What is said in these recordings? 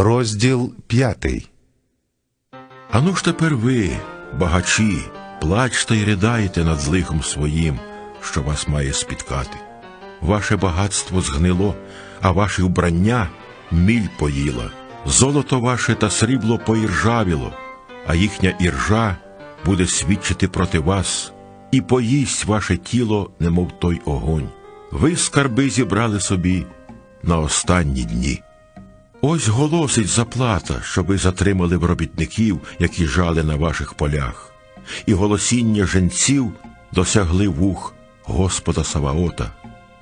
Розділ п'ятий. Ану ж тепер ви, багачі, плачте й ридайте над злихом своїм, що вас має спіткати. Ваше багатство згнило, а ваші вбрання міль поїла, золото ваше та срібло поіржавіло, а їхня іржа буде свідчити проти вас, і поїсть ваше тіло, немов той огонь. Ви скарби зібрали собі на останні дні. Ось голосить заплата, що ви затримали в робітників, які жали на ваших полях, і голосіння женців досягли вух Господа Саваота.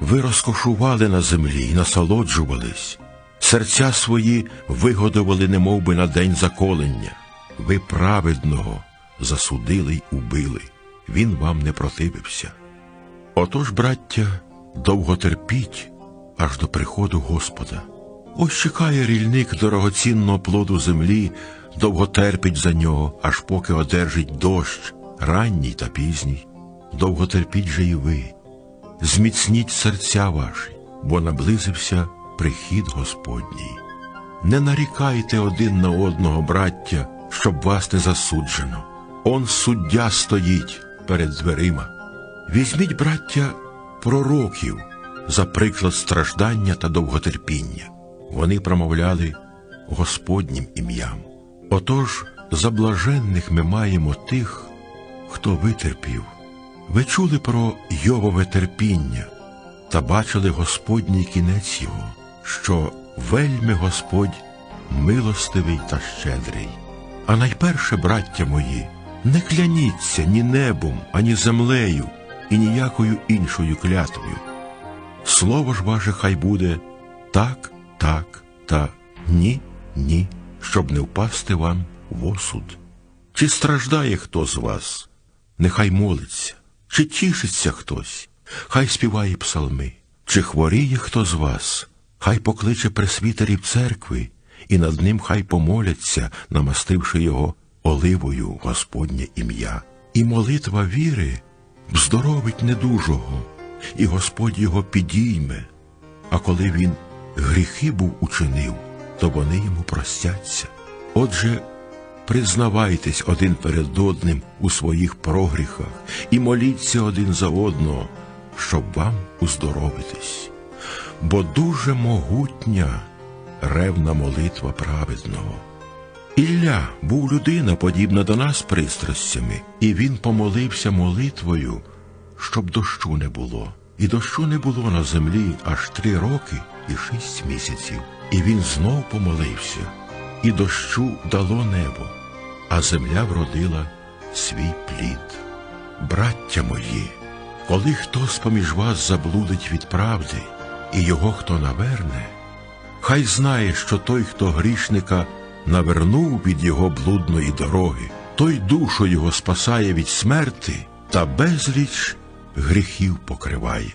Ви розкошували на землі і насолоджувались, серця свої вигодували немов би на день заколення. Ви праведного засудили й убили, він вам не противився. Отож, браття, довго терпіть аж до приходу Господа. Ось чекає рільник дорогоцінного плоду землі, довго терпить за нього, аж поки одержить дощ, ранній та пізній. Довго терпіть же і ви. Зміцніть серця ваші, бо наблизився прихід Господній. Не нарікайте один на одного, браття, щоб вас не засуджено. Он суддя стоїть перед дверима. Візьміть, браття, пророків за приклад страждання та довготерпіння. Вони промовляли Господнім ім'ям. Отож, за блаженних ми маємо тих, хто витерпів. Ви чули про Йовове терпіння та бачили Господній кінець його, що вельми Господь милостивий та щедрий. А найперше, браття мої, не кляніться ні небом, ані землею, і ніякою іншою клятвою. Слово ж ваше хай буде так, так та ні, ні, щоб не впасти вам в осуд. Чи страждає хто з вас? Нехай молиться, чи тішиться хтось, хай співає псалми, чи хворіє хто з вас, хай покличе пресвітерів церкви, і над ним хай помоляться, намастивши його оливою Господнє ім'я. І молитва віри вздоровить недужого, і Господь його підійме. А коли він гріхи був учинив, то вони йому простяться. Отже, признавайтесь один перед одним у своїх прогріхах і моліться один за одного, щоб вам уздоровитись. Бо дуже могутня ревна молитва праведного. Ілля був людина, подібна до нас пристрастями, і він помолився молитвою, щоб дощу не було. І дощу не було на землі аж три роки і шість місяців. І він знов помолився, і дощу дало небо, а земля вродила свій плід. Браття мої, коли хтось поміж вас заблудить від правди, і його хто наверне, хай знає, що той, хто грішника навернув від його блудної дороги, той душу його спасає від смерти та безліч гріхів покриває.